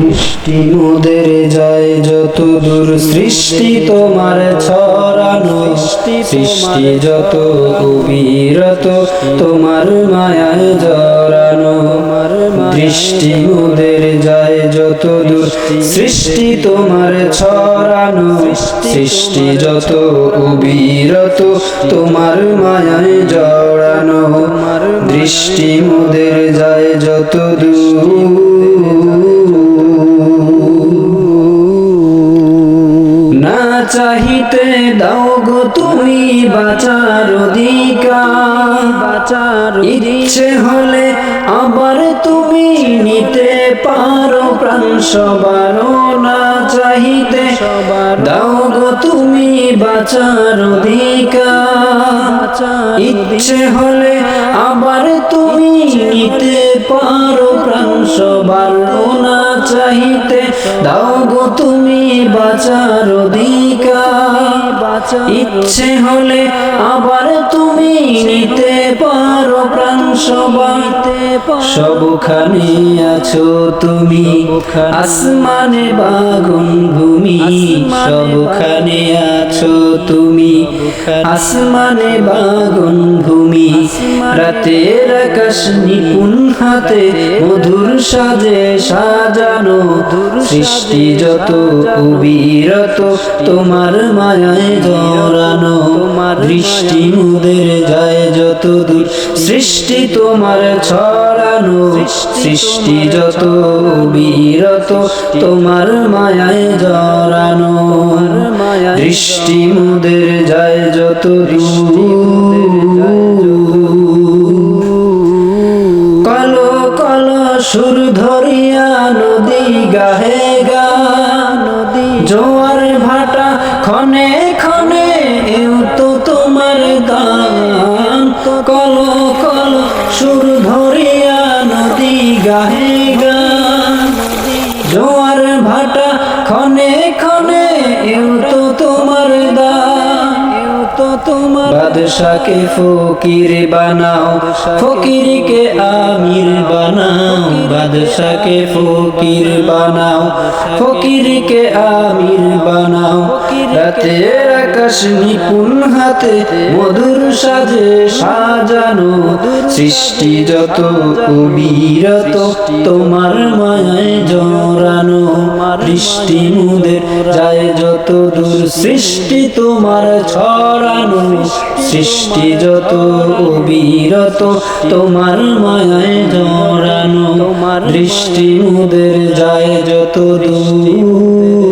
দৃষ্টি মোদের যায় যত দূর সৃষ্টি তোমার ছড়ানো। সৃষ্টি যত অবিরত তোমার মায়ায় জড়ানো। দৃষ্টি মোদের যায় যত দূর সৃষ্টি তোমার ছড়ানো। সৃষ্টি যত অবিরত তোমার মায়ায় জড়ানো। দৃষ্টি মোদের চাহিতে দাও গো তুমি বাঁচার অধিকার। বাঁচার ইচ্ছে হলে আবার তুমি নিতে পারো প্রাণ সবার না চাহিতে। সবার দাও গো তুমি বাঁচার অধিকার। ইচ্ছে হলে আবার তুমি নিতে পারো প্রাণ সবার না চাহিতে। দাও গো তুমি বাঁচার অধিকার। ইচ্ছে হলে আবার তুমি নিতে পারো সবাইতে সবখানে আছো তুমি। আসমানে বাগুন ভূমি। সবখানে আছো তুমি। আসমানে বাগুন ভূমি। রাতের আকাশ নিপুণ হাতে মধুর সাজে সাজানো। সৃষ্টি যত অবিরত তোমার মায়ায় জড়ানো। দৃষ্টি মুদের যায় যত দূর সৃষ্টি তোমার ছড়ানো সৃষ্টি যত বিরত তোমার মায়ায় জড়ানো। দৃষ্টি মুদের যায় যত কালো কালো সুর ধরিয়া নদী গাহে গা। নদী জোয়ার ভাটা ক্ষণে ক্ষণে এও তো তোমার কলো সুর ধরিয়া নদী গাহে গা জোয়ার ভাটা ক্ষণে ক্ষণে এও তো তোমার দা এও তো তোমার বাদশাকে ফকির বানাও। ফকিরকে আমির বানাও। বাদশাকে ফকির বানাও, ফকিরকে আমির বানাও। রাতে আকাশ নিপুণ হাতে মধুর সাজে সাজানো, সৃষ্টি যত কবিরত তোমার মায়ায় জড়ানো। দৃষ্টি মুদের যায়, যত দূর সৃষ্টি তোমার ছড়ানো, সৃষ্টি যত অবিরত তোমার মায়ায় জড়ানো বৃষ্টি মুদের যায়, যত দূর